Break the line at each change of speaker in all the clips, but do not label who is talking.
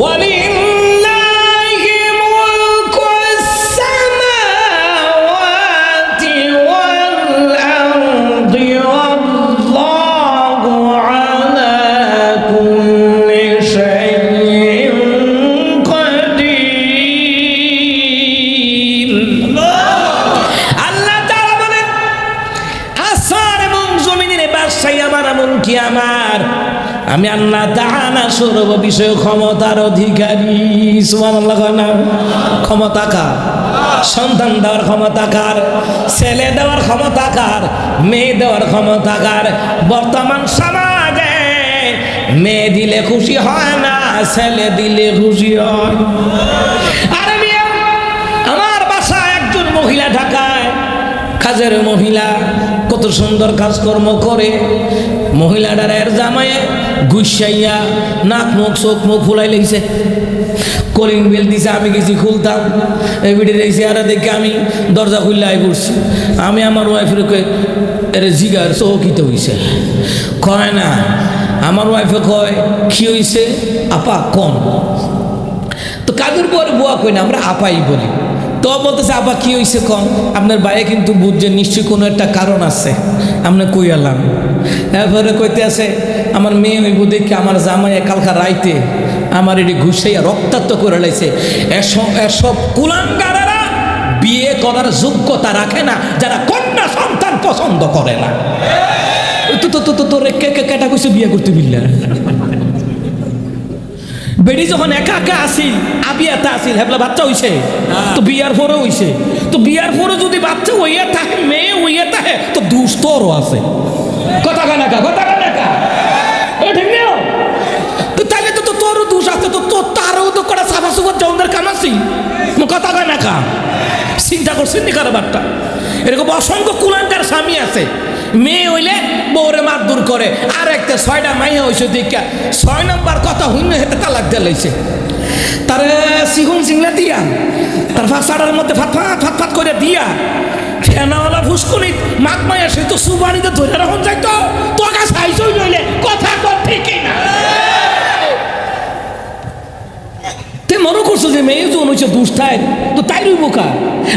Wali সুবহানাল্লাহ কয় না, ক্ষমতা কার? সন্তান দেওয়ার ক্ষমতা কার? ছেলে দেওয়ার ক্ষমতা কার? মেয়ে দেওয়ার ক্ষমতা কার? বর্তমান সমাজে মেয়ে দিলে খুশি হয় না, ছেলে দিলে খুশি হয়। আরে আমার বাসায় একজন মহিলা ঢাকায়, কাজের মহিলা, কত সুন্দর কাজকর্ম করে। মহিলাটার এর জামায়ে গুসাইয়া নাক মুখ চোখ মুখ ফুলাই লেগেছে কলিং বেল দিছে, আমি গেছি খুলতাম। এই রেখেছি আর দেখে আমি দরজা খুললে আই পড়ছি। আমি আমার ওয়াইফের এর জিগার চৌকিতে হইছে? কয় না, আমার ওয়াইফে কয়, কি হইছে? আপা, কম। তো কাদের পরে বুয়া কই না, আমরা আপাই বলি। তো বলতেছে, আপা, কি হয়েছে কম? আপনার বাইরে কিন্তু বুঝছেন, নিশ্চয়ই কোনো একটা কারণ আছে। আপনি কই আলাম? এরপরে কইতে আছে, আমার মেয়ে হইব দেখে, আমার জামাই কালকা রাইতে আমার এটি ঘুষাইয়া রক্তাক্ত করে লাইছে। এসব এসব কুলাঙ্গারেরা বিয়ে করার যোগ্যতা রাখে না, যারা কন্যা সন্তান পছন্দ করে না। তো তো তো তোর কে কেটা কইছে বিয়ে করতে বিল্লা? বেডি যখন একা একা আসিল, আবিয়াতে আসিল, হেবলা বাচ্চা হইছে, তো বিয়ার পরে হইছে। তো বিয়ার পরে যদি বাচ্চা হইয়া থাকে, মেয়ে হইয়া থাকে, তো দুস্তরও আছে। কথা কানাকা কথা কানাকা আছে তো তোর তারও তো কটা সাফা সুফার জমদের কাম আছে। কথা কানাকা চিন্তা করছেন নি কারবারটা এরকম অসংখ্য কুলাঙ্কার স্বামী আছে। মেয়ে হইলে বউরে মার দূর করে। আর একটা ছয়টা মাইয়া হয়েছে দেখা ছয় নম্বর কথা হইনে হেতে তালাক দিয়ে লইছে। তারে সিহুন সিংলা দিয়া। তার ফাঁসাটার মধ্যে ফাত ফাত ফাত ফাত করে দিয়া। ফেনাওয়ালা ফুসকুনি মাক মাইয়া সে তো সুবানিতে ধরে রাখুন যাইতো। তো কাছে আইসই নইলে কথা কর ঠিকই না তে মনে করছ যে মেয়ে যখন হয়েছে দুষ্টায় তো তাই রইব কা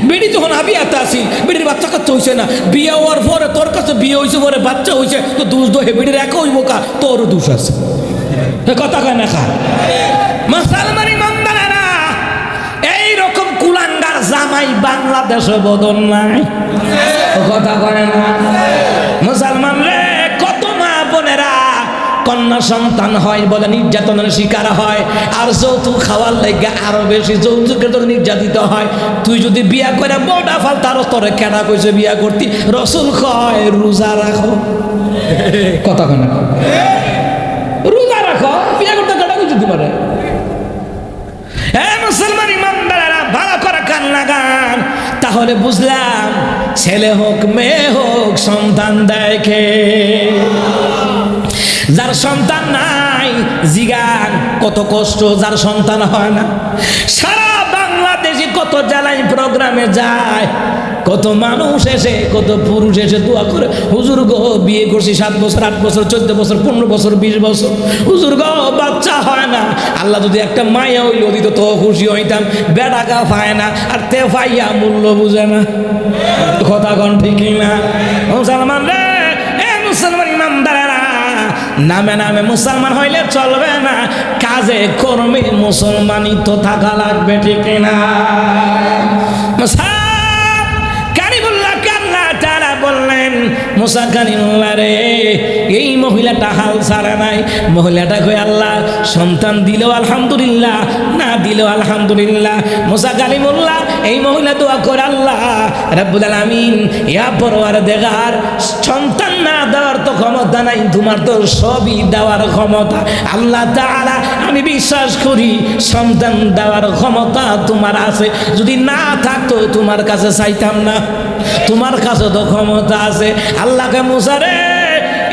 বেড়ি যখন আবি আতে আসি বেড়ির বাচ্চা কাচ্চা হয়েছে না, বিয়ে হওয়ার পরে তোর কাছে বিয়ে হয়েছে পরে বাচ্চা হয়েছে তো দুষ দোহে বেড়ির একা হইব কা তোরও দোষ আছে। কথা কয় না খা মুসলমানি এই রকম কুলাঙ্গার জামাই বাংলাদেশে বদল নাই। কথা কয় না সন্তান হয় বলে নির্যাতনের শিকার হয়। আর যৌতুক খাওয়ার লেগে আরও বেশি যৌতুকের জন্য নির্যাতিত হয়। তুই যদি বিয়া করে বড়া ফাল তার তোরে কেনা কইছে বিয়া করতি? রসুল কয়, রোজা রাখো। কথা কেনা রোজা রাখো, বিয়া করতে কেনা কইছে তোমারে হ্যাঁ মুসলমান ইমানদারেরা, ভালো করে কান লাগান তাহলে বুঝলাম, ছেলে হোক, মেয়ে হোক, সন্তান দেখে যার সন্তান নাই, জিগান, কত কষ্ট, যার সন্তান হয় না। সারা বাংলাদেশে কত জ্বালাই প্রোগ্রামে যায়, কত মানুষ এসে, কত পুরুষ এসে দোয়া করে, হুজুর গো, বিয়ে করছি সাত বছর, আট বছর, চোদ্দ বছর, পনেরো বছর, বিশ বছর। হুজুর গো, বাচ্চা হয় না। আল্লাহ যদি একটা মায়া হইল দিত তো খুশি হইতাম, বেড়া গা পায় না, আর তে পাইয়া মূল্য বুঝে না। কথা কন ঠিকই না মুসলমান রে! নামে নামে মুসলমান হইলে চলবে না। কাজে কর্মে মুসলমানই তো থাকা লাগবে ঠিক না মুসা কারিমুল্লাহ রে এই মহিলাটা হাল ছাড়ে নাই। মহিলাটা কই আল্লাহ, সন্তান দিলেও আলহামদুলিল্লাহ, না দিলেও আলহামদুলিল্লাহ। মুসা কালিমুল্লাহ এই মহিলা দোয়া করে, আল্লাহ, রাব্বুল আলামিন, ইয়া পরওয়ার দেগার সন্তান না দেওয়ার তো ক্ষমতা নাই, তোমার তো সবই দেওয়ার ক্ষমতা। আল্লাহ তাআলা, আমি বিশ্বাস করি, সন্তান দেওয়ার ক্ষমতা তোমার আছে। যদি না থাকতো, তোমার কাছে চাইতাম না। তোমার কাছে তো ক্ষমতা আছে। আল্লাহকে মুসারে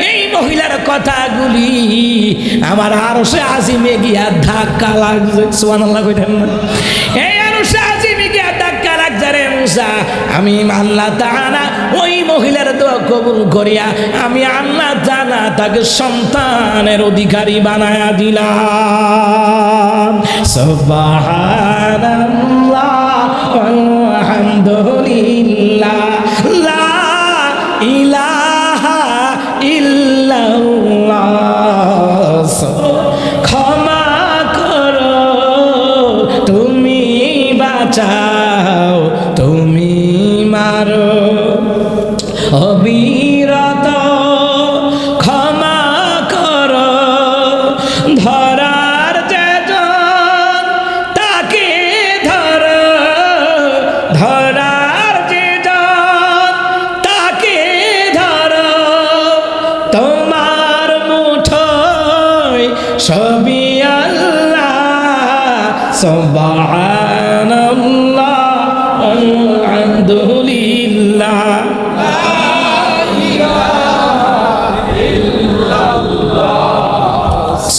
এই মহিলার কথাগুলি আমার আরও সে আজিমে গিয়া ধাক্কা লাগছে। সোয়ান আল্লাহ কইতেন না। এই আরও সে আজিমে গিয়া ধাক্কা লাগছে রে মুসা। আমি আল্লাহ তাআলা ওই মহিলার দোয়া কবুল করিয়া আমি আল্লাহ জানা তাকে সন্তানের অধিকারী বানায়া দিলাম। সুবহানাল্লাহ আলহামদুলিল্লাহ লা ইলাহা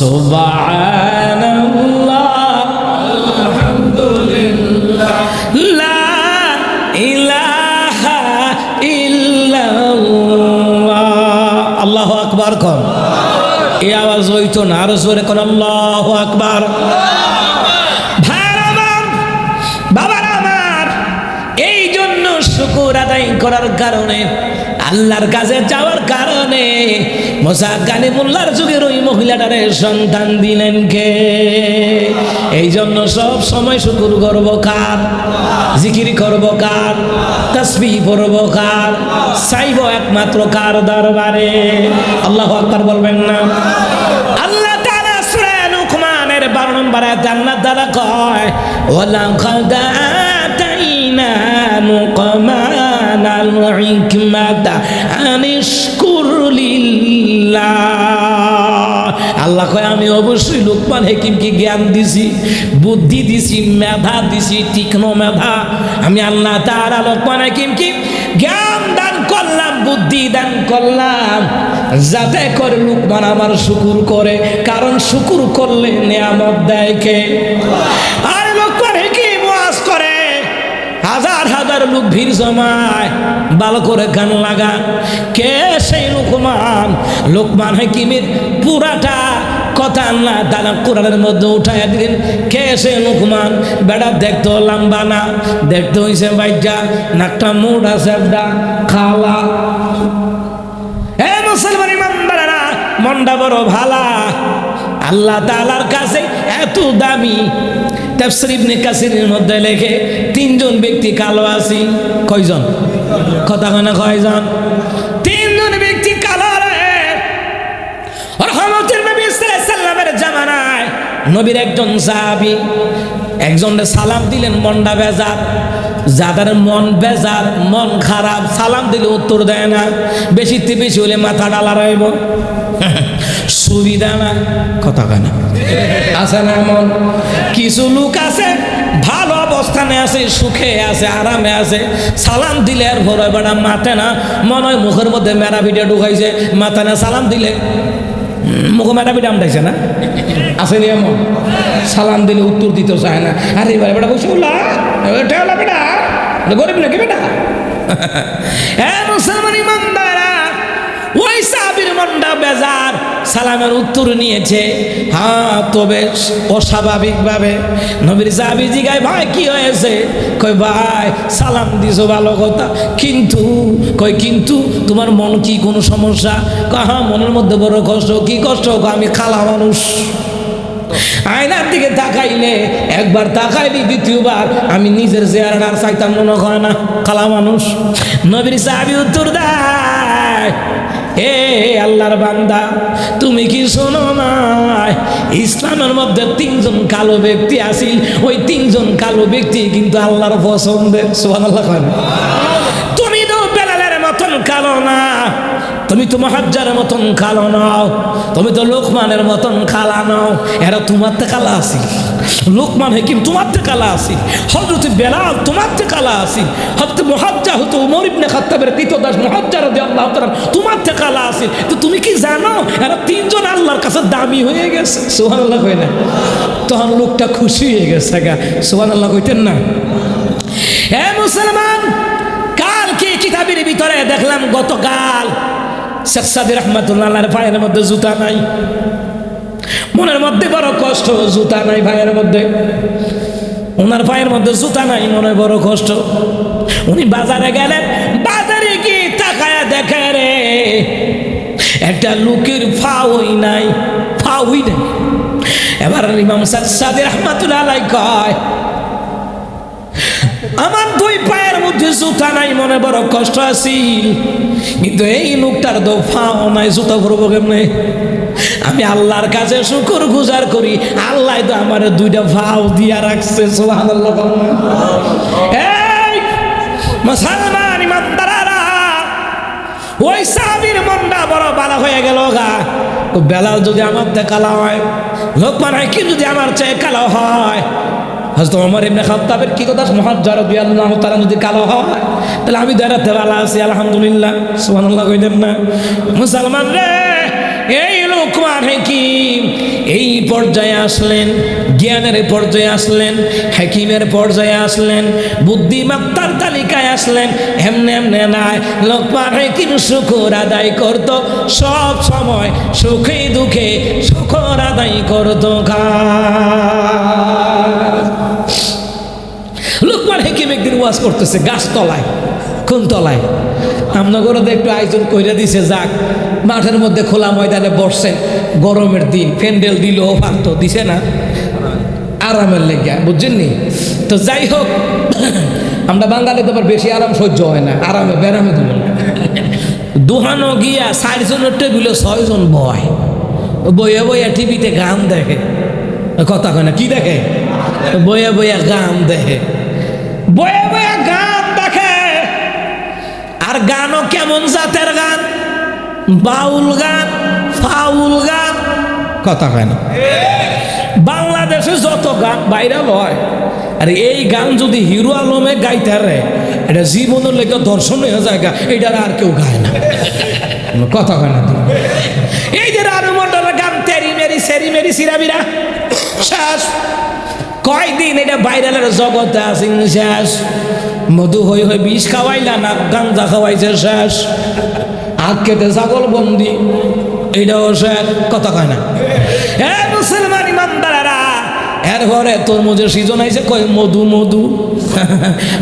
সুবহানাল্লাহ লা ইলাহা ইল্লাল্লাহ আল্লাহু, আকবার কর। এই আওয়াজ হইতো না, আরও জোরে কোন আল্লাহু আকবার। বাবার আমার এই জন্য শুকুর আদায় করার কারণে আল্লাহর কাছে যাওয়ার কারণে মোসা গানিমুল্লার যুগের ওই মহিলাটারে সন্তান দিলেন কে? এই জন্য সব সময় শুকুর করব কার? জিকির করব কার? তসবি পড়ব কার? চাইব একমাত্র কার দরবারে? আল্লাহ আকবার বলবেন না। আল্লাহ তারা সুরায় নুকমানের বারো নম্বর কয় ওলাম মুকমা الحكمة أن اشكر لله আল্লাহ কয় আমি অবশ্যই লোকমান হেকিমকে জ্ঞান দিছি বুদ্ধি দিছি মেধা দিছি তীক্ষ্ণ মেধা আমি আল্লাহ তাআলা লোকমান হেকিমকে জ্ঞান দান করলাম বুদ্ধি দান করলাম যাতে করে লোকমান আমার শুকুর করে কারণ শুকুর করলে নিয়ামত দেয় কে হাজার লোক ভিড় জমায়, ভালো করে গান লাগান কে সেই লোকমান? লোকমান হাকিমের পুরাটা কথা তালা কোরআনের মধ্যে দিলেন। কে সে লোকমান? বেড়া দেখতে লম্বা না, দেখতে হইছে বাইজা নাকটা মুড আছে খাওয়া এ মুসলমান ইমানদারেরা, মনটা বড় ভালা। আল্লাহ তাআলার কাছে এত দামি। তাফসীর কাসিরের মধ্যে লেখে, তিনজন ব্যক্তি কালো আছি। কয়জন? কথা কয় না কয়জন? তিনজন ব্যক্তি কালো রহমতের জামানায় নবীর একজন সাহাবী একজনের সালাম দিলেন, মনটা বেজার। যাদের মন বেজার, মন খারাপ, সালাম দিলে উত্তর দেয় না। বেশি বেশি হলে মাথা ডালা রইব। সুবিধা না কথা কয় না। আছে না এমন? কিছু লোক আছে, ভালো অবস্থানে আছে, সুখে আছে, আরামে আছে, সালাম দিলে আর ভরে বেড়া মাথে না, মনে হয় মুখের মধ্যে মেরা ভিডিও ঢুকাইছে মাথা না, সালাম দিলে মুখে মেরা ভিডিও আমটাইছে না? আসেনি এমন? সালাম দিলে উত্তর দিতে চায় না। আরে এবার বেটা বসে ঠেলা বেটা গরিব নাকি বেটা? হ্যাঁ মুসলমান ইমানদারা ওই সাহাবির মনটা বেজার। সালামের উত্তর নিয়েছে হ্যাঁ তবে অস্বাভাবিকভাবে নবীর সাহাবি জিগায়, ভাই, কি হয়েছে? কই ভাই, সালাম দিছো ভালো কথা। কিন্তু কই কিন্তু তোমার মন কি কোনো সমস্যা? কয় হ্যাঁ মনের মধ্যে বড় কষ্ট। কি কষ্ট? আমি খালা মানুষ। আয়নার দিকে তাকাইলে একবার তাকাইলি দ্বিতীয়বার, আমি নিজের চেহারাটা আর চাইতাম মনে হয় না, খালা মানুষ। নবীর সাহাবি উত্তর দেয় এ আল্লাহর বান্দা, তুমি কি শোনো না? ইসলামের মধ্যে তিনজন কালো ব্যক্তি আসিল। ওই তিনজন কালো ব্যক্তি কিন্তু আল্লাহর পছন্দের সোহান আল্লাহ তুমি তো বেলালের মতন কালো না। তুমি তো মহাজ্জারের মতন কালো নাও। তুমি তো লোকমানের মতন কালা নাও। এরা তোমার তে কালা আসি লোকমান হেকিম তোমার তে কালা আসি হজরত বেলাল তোমার তে কালা আসি হজরত মহাজ্জা হতো উমর ইবনে খাত্তাবের তৃতীয় দাস মহাজ্জা রদি আল্লাহ তোমার তে কালা আসি তো তুমি কি জানো? এরা তিনজন আল্লাহর কাছে দামি হয়ে গেছে। সোহান আল্লাহ কই না। তখন লোকটা খুশি হয়ে গেছে গা। সোহান আল্লাহ কইতেন না। হে মুসলমান কালকে কিতাবের ভিতরে দেখলাম গতকাল? শেখ সাদির রহমতুল্লাহ পায়ের মধ্যে জুতা নাই। মনের মধ্যে বড় কষ্ট, জুতা নাই ভাইয়ের মধ্যে। ওনার পায়ের মধ্যে জুতা নাই, মনে বড় কষ্ট। উনি বাজারে গেলেন দেখে রে, একটা লোকের ফাওই নাই ফাওই নাই। এবার ইমাম সাদের রহমাতুল্লাহ আলাই কয়, আমার দুই পায়ের মধ্যে জুতা নাই, মনে বড় কষ্ট আছি কিন্তু এই লোকটার তো ফাও নাই, জুতা ভরবো কেমনে? আমি আল্লাহর কাছে শুকর গুজার করি, আল্লাহ তো আমার দুইটা ভাও দিয়া রাখছে এই, মুসলমান! ওই সাহাবির মনটা বড় ভালো হয়ে গেল গা। বেলাল যদি আমার থেকে কালা হয়, লোকমান হাকিম যদি আমার চেয়ে কালো হয় হজরত ওমর ইবনে খাত্তাবের কি কথা? মহাজ্জার রাদিয়াল্লাহু তাআলা যদি কালো হয়, তাহলে আমি দাঁড়াতে ভালো আছি, আলহামদুলিল্লাহ, সুবহানাল্লাহ কইলেন না। মুসলমান রে, এই লোকমান হাকিম এই পর্যায়ে আসলেন, জ্ঞানের পর্যায়ে আসলেন, হাকিমের পর্যায়ে আসলেন, বুদ্ধিমত্তার তালিকায় আসলেন, এমনে এমনে নাই লোকমান হাকিম শুকুর আদায় করত, সব সময় সুখে দুঃখে শুকর আদায় করত লোকমান হেকিম একদিন ওয়াজ করতেছে, গাছ তলায়, কোন তলায়? আমনগরে একটু আয়োজন কইরা দিছে, যাক। মাঠের মধ্যে খোলা ময়দানে বসছেন, গরমের দিন, প্যান্ডেল দিল পারতো দিছে না। আরামের লেগে বুঝছেন নি তো যাই হোক, আমরা বাঙালি তো বেশি আরাম সহ্য হয় না, আরামে বেরামে দিল দুহানো গিয়া চারজনের টেবিলে ছয়জন বয়, বইয়ে বইয়া টিভিতে গান দেখে। কথা কয় না, কি দেখে? বইয়ে বইয়া গান দেখে। বইয়া বইয়া গান দেখে। আর গানও কেমন জাতের গান? বাউল গান ফাউল গান। কথা কয় না। বাংলাদেশে যত গান ভাইরাল হয় আর এই গান যদি হিরো আলমে গাইতে রে এটা জীবনের লেগে দর্শন হয়ে যায় গা, এটার আর কেউ গায় না। কথা কয় না। এই যে মন্ডলের গান তেরি মেরি সেরি মেরি সিরাবিরা শেষ। কয়দিন এটা ভাইরালের জগতে আসিন শেষ। মধু হই হই বিষ খাওয়াইলা না গাঞ্জা খাওয়াইছে শেষ। আগ কেটে ছাগল বন্দি এইটাও শেষ কথা কয় না। এ মুসলমান ইমানদারেরা, এরপরে তরমুজের সিজন আইছে কই মধু মধু।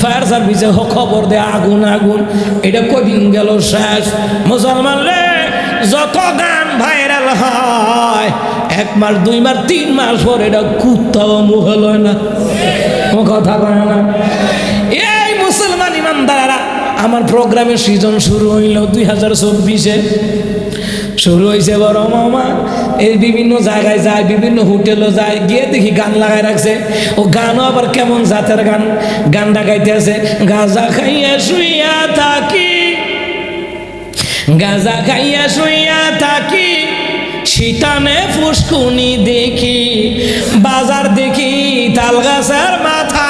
ফায়ার সার্ভিসে খবর দে, আগুন আগুন। এটা কদিন গেল শেষ। মুসলমান রে, যত গান ভাইরাল হয়, এক মাস, দুই মাস, তিন মাস পর এটা কুত্তাও মুখে লয় না। কথা কয় না। আমার প্রোগ্রামের সিজন শুরু হইল দুই হাজার চব্বিশে। শুরু হয়েছে বড় মামা, এই বিভিন্ন জায়গায় যায়, বিভিন্ন হোটেলও যায়, গিয়ে দেখি গান লাগাই রাখছে। ও গানও আবার কেমন জাতের গান? গানটা গাইতে আছে, গাজা খাইয়া শুইয়া থাকি, গাজা খাইয়া শুইয়া থাকি, শীতানে ফুসকুনি দেখি, বাজার দেখি তাল গাছের মাথায়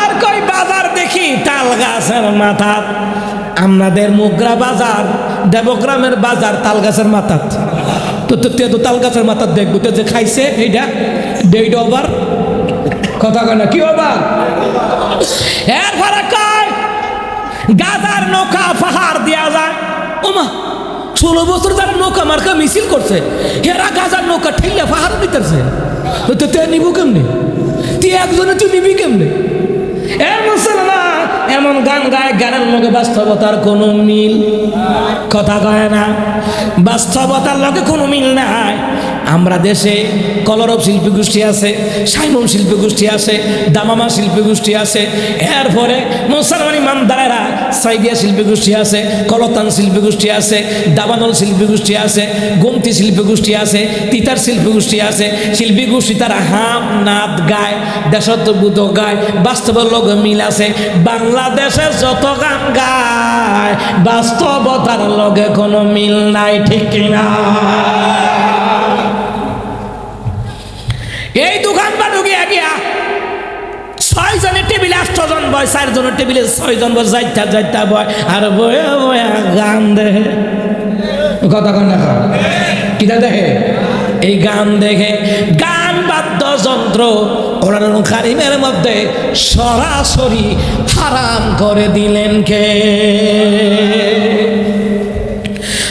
তাল গাছের মাথা আমাদের মুগরা বাজার, দেবগ্রামের বাজার তাল গাছের মাথাত। তো তো তে তাল গাছের মাথাত দেখব। তে যে খাইছে এইটা এইটা আবার? কথা কয় না, কি আবার এর গাজার নৌকা পাহাড় দেওয়া যায়। ওমা, ষোলো বছর যারা নৌকা মার্কা মিছিল করছে। হেরা গাজার নৌকা ঠেললে পাহাড় দিতেছে। তো তে নিবু কেমনে? তুই একজনে তুই নিবি কেমনে? এ মুসলমান! এমন গান গায়, গানের লোকে বাস্তবতার কোনো মিল? কথা কয় না। বাস্তবতার লোকে কোনো মিল নাই। আমরা দেশে কলরব শিল্পী গোষ্ঠী আছে, সাইমন শিল্পী গোষ্ঠী আছে, দামামা শিল্পী গোষ্ঠী আছে, এরপরে মুসলমান ইমানদারেরা সাইদিয়া শিল্পী গোষ্ঠী আছে, কলতান শিল্পী গোষ্ঠী আছে, দাবানল শিল্পী গোষ্ঠী আছে, গোমতি শিল্পী গোষ্ঠী আছে, তিতার শিল্পী গোষ্ঠী আছে, শিল্পী গোষ্ঠী তারা হাম, নাত, গায় দেশত্ববোধ গায় বাস্তবের লোক মিল আছে, বাংলাদেশে যত গান গায়, বাস্তবতার লগে কোনো মিল নাই, ঠিক কিনা? বয়, চারজনের টেবিলে ছয়জন বয়, যাইতা যাইতা বয়, আর বয়া বয়া, গান দেখে। কথা কন না কিটা দেখে? এই গান দেখে গান বাদ্যযন্ত্র কোরআন কারিমের মধ্যে সরাসরি হারাম করে দিলেন কে?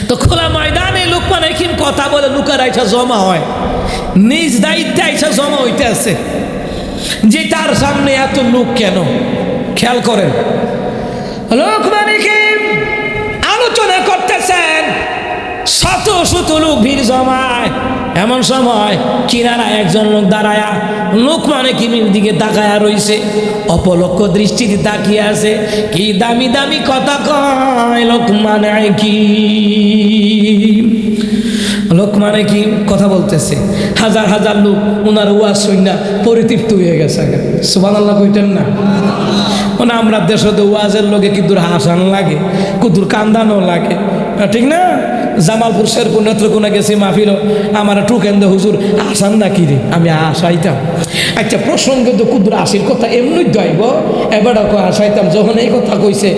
তো খোলা ময়দানে লোকমান হাকিম কথা বলে লুকার আইসা জমা হয়। নিজ দায়িত্বে আইসা জমা হইতে আছে। যে তার সামনে এত লোক কেন? খেয়াল করেন। লোকমান হাকিম আলোচনা করতেছেন, শত শত লোক ভিড় জমায়। এমন সময় কিনারা একজন লোক দাঁড়ায়া, লোকমানে কিমির দিকে তাকায়া রইছে। অপলক্ষ দৃষ্টিতে তাকিয়ে আছে, কি দামি দামি কথা কয় লোক মানে কি? লোকমানে কি কথা বলতেছে? হাজার হাজার লোক ওনার ওয়াজ সৈন্যা পরিতৃপ্ত হয়ে গেছে সুবান আল্লাহ কইতেন না। মানে আমরা দেশতে ওয়াজের লোকে কিন্তু হাসান লাগে কুদুর কান্দানো লাগে। ঠিক না? জামালপুর, শেরপুর, নেত্রকোনা গেছি মাহফিল আমার টুকেন দে হুজুর আসান না কি রে? আমি আসাইতাম আচ্ছা প্রসঙ্গে তো কুদুর আসির কথা এমনি দইব এবার আসাইতাম যখন এই কথা কইছে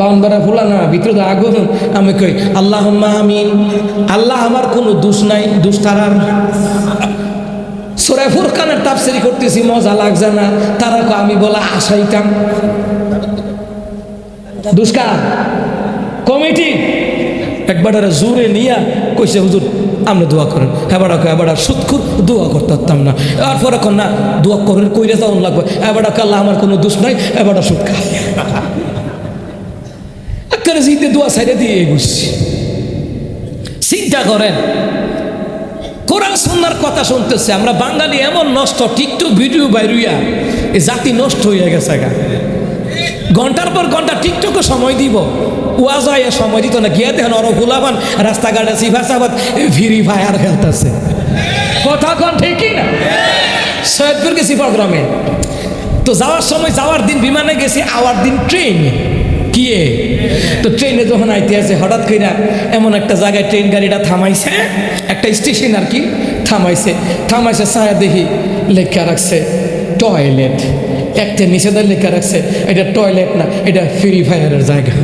বাউন্ডারা ফুলা না, ভিতরে তো আগুন আমি কই আল্লাহ আমিন। আল্লাহ আমার কোনো দোষ নাই, দোষ তারার সোরাই ফুরকানের তাফসিরি করতেছি, মজা লাগছে না। তারা আমি বলা আশাইতাম। দুষ্কার কমিটি। একবার জোরে নিয়া কইছে, হুজুর, আমরা দোয়া করেন। এবার এবার সুৎখুর দোয়া করতে পারতাম না। এরপর এখন না, দোয়া করেন, কইরে যাওয়ান লাগবে। এবার আল্লাহ আমার কোনো দোষ নাই, এবার সুদ খা একেবারে জিতে দোয়া সাইডে দিয়ে এগুছি চিন্তা করেন। কোরআন সন্ন্যার কথা শুনতেছে। আমরা বাঙালি এমন নষ্ট, টিকটক ভিডিও বাইরুইয়া, এ জাতি নষ্ট হয়ে গেছে গা। ঘণ্টার পর ঘণ্টা টিকটকে সময় দিব। ওয়াজ হয় সময় দিত না। গিয়ে দেখেন অর গুলাবান রাস্তাঘাটে সিফা সাবাদ ফিরি ফায়ার খেলতেছে। কথা কন ঠিকই না সৈয়দপুর গেছি প্রোগ্রামে। তো যাওয়ার সময় যাওয়ার দিন বিমানে গেছি, আওয়ার দিন ট্রেনে। কিয়ে তো ট্রেনে যখন আইতে আছে হঠাৎ করে এমন একটা জায়গায় ট্রেন গাড়িটা থামাইছে একটা স্টেশন আর কি, থামাইছে। থামাইছে, ছায়া দেখি লেখা রাখছে টয়লেট একটা নিষেধার লেখা রাখছে, এটা টয়লেট না, এটা ফ্রি ফায়ারের জায়গা।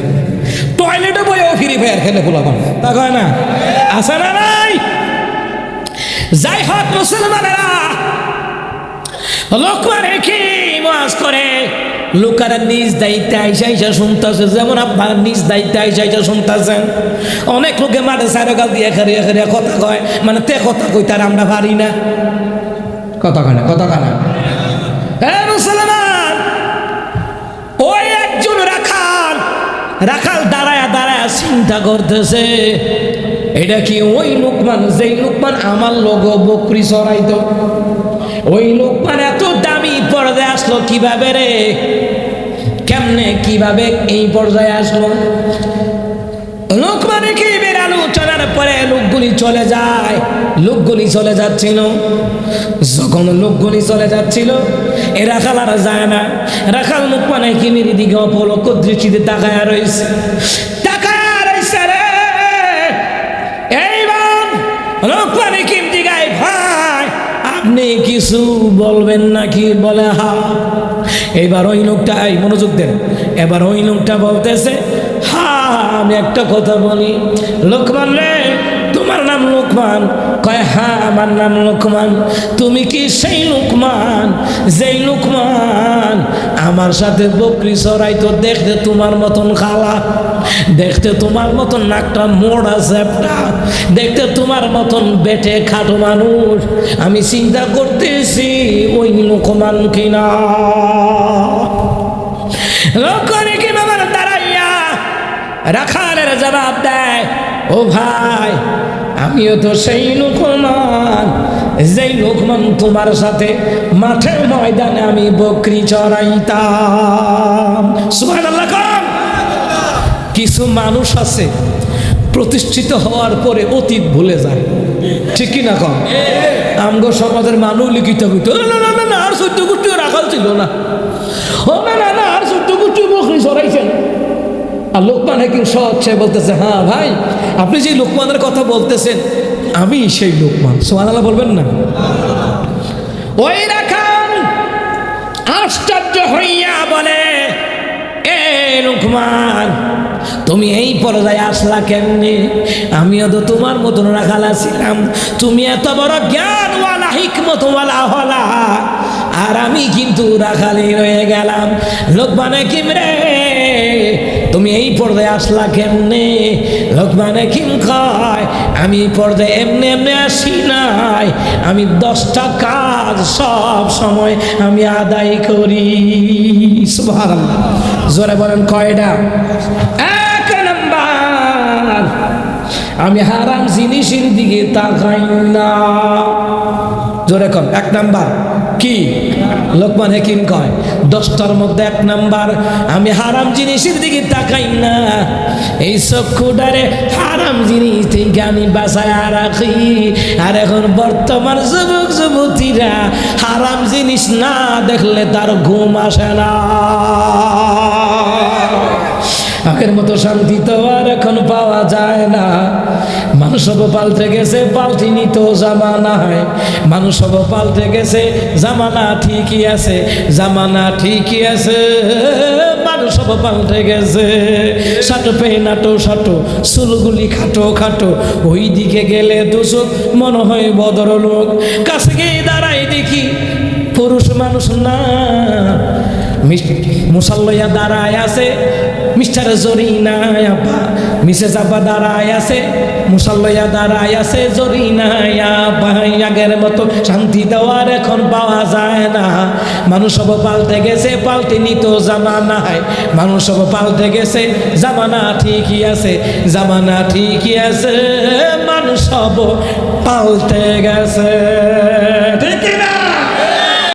টয়লেটে বইও ফ্রি ফায়ার খেলে বলাবান তা কয় না? আছে না নাই? যাই হোক, মুসলমানেরা লোকমান কি মাস করে। লোকারা নিজ দায়িত্বে আইসা আইসা শুনতেছে যেমন আপনার নিজ দায়িত্বে আইসা আইসা শুনতেছেন অনেক লোকে মাঠে সাইরকাল দিয়ে খারিয়া খারিয়া কথা কয় মানে তে কথা কই তার আমরা পারি না। কথা কয় না কথা কয় না। হ্যাঁ মুসলমান ওই একজন রাখাল রাখাল দাঁড়ায় দাঁড়ায় চিন্তা করতেছে এটা কি ওই লোকমান? যেই লোকমান আমার লোক বকরি চড়াইতো। ওই লোকমান এত পর্যায়ে আসলো কীভাবে রে? কেমনে কীভাবে এই পর্যায়ে আসলো? লোকমানে কি বের আলোচনার পরে লোকগুলি চলে যায়। লোকগুলি চলে যাচ্ছিল। যখন লোকগুলি চলে যাচ্ছিল, এ রাখাল আর যায় না। রাখাল লোকমানে কিমির দিকে অপলক্ষ দৃষ্টিতে তাকায় রয়েছে কিছু বলবেন নাকি? বলে, হা। এবার ওই লোকটা, এই মনোযোগ দেন। এবার ওই লোকটা বলতেছে, হা, আমি একটা কথা বলি। লোকমান রে তোমার নাম লোকমান? কয় হ্যাঁ আমার নাম লোকমান। তুমি কি সেই লোকমান? যেই লোকমান? আমার সাথে বকরি চড়াই তো দেখতে তোমার মতন খালা। দেখতে তোমার মতন নাকটা মোড়া চ্যাপটা দেখতে তোমার মতন বেটে খাটো মানুষ। আমি চিন্তা করতেছি, ওই লোকমান কিনা? লোকরে কি বাবার দাঁড়াইয়া রাখালের জবাব দেয় ও ভাই, আমিও তো সেই লোকমান। যেই লোকমান তোমার সাথে মাঠের ময়দানে আমি বকরি চড়াইতাম। সুহান আল্লাহ কিছু মানুষ আছে, প্রতিষ্ঠিত হওয়ার পরে অতীত ভুলে যায়। ঠিক কি না কম আমগো সমাজের মানুষ লিখিত হইতো না না না আর চোদ্দ গোষ্ঠীও রাখাল ছিল না। ও, না না না, আর চোদ্দ গোষ্ঠী বকরি চড়াইছেন। আর লোকমান হাকিম সহজে বলতেছে হ্যাঁ ভাই, আপনি যে লোকমানের কথা বলতেছেন, আমি সেই লোকমান। সোহান আল্লাহ বলবেন না। ওই রাখাল, আশ্চর্য হইয়া বলে, এ লোকমান, তুমি এই পর্যায়ে আসলা কেমনে? আমিও তো তোমার মতন রাখালা ছিলাম তুমি এত বড় জ্ঞানওয়ালা, হিকমতওয়ালা হলা, আর আমি কিন্তু রাখালি রয়ে গেলাম। লোকমানে কিম রে তুমি এই পর্দায় আসলা কেমনে? লোকমানে কিম কয়, আমি এই পর্দায় এমনি এমনি আসি নাই। আমি দশটা কাজ সব সময় আমি আদায় করি। সুভার জোরে বলেন কয়টা? আমি হারাম জিনিসের দিকে তাকাই না। জোরে কর এক নাম্বার কি? লোকমান হেকিম কয়, দশটার মধ্যে এক নাম্বার, আমি হারাম জিনিসের দিকে তাকাই না। এই চক্ষুটারে হারাম জিনিস থেকে আমি বাসায় রাখি। আর এখন বর্তমান যুবক, যুবতীরা হারাম জিনিস না দেখলে তার ঘুম আসে না। আগের মতো শান্তি তো আর এখন পাওয়া যায় না। মানুষ সব পাল্টে গেছে পাল্টি নিত জামানায়। মানুষ সব পাল্টে গেছে, জামানা ঠিকই আছে, জামানা ঠিকই আছে। মানুষ সব পাল্টে গেছে। সাটো পে নাটো সাটো, চুলগুলি খাটো খাটো। ওই দিকে গেলে দুচোখ, মনে হয় বদর লোক কাছে গিয়ে দাঁড়াই দেখি, পুরুষ মানুষ না। মুসাল্লইয়া দাঁড়ায় আছে, মিস্টার জরিনা আপা মিসেস আপা দাঁড়ায় আছে মুসাল্লইয়া দাঁড়ায় আছে জরিনা আপা আগের মতো শান্তি দেওয়ার এখন পাওয়া যায় না। মানুষ সব পাল্টে গেছে, পাল্টে নিত জামানায় মানুষ সব পাল্টে গেছে, জামানা ঠিকই আছে, জামানা ঠিকই আছে। মানুষ সব পাল্টে গেছে। ঠিক?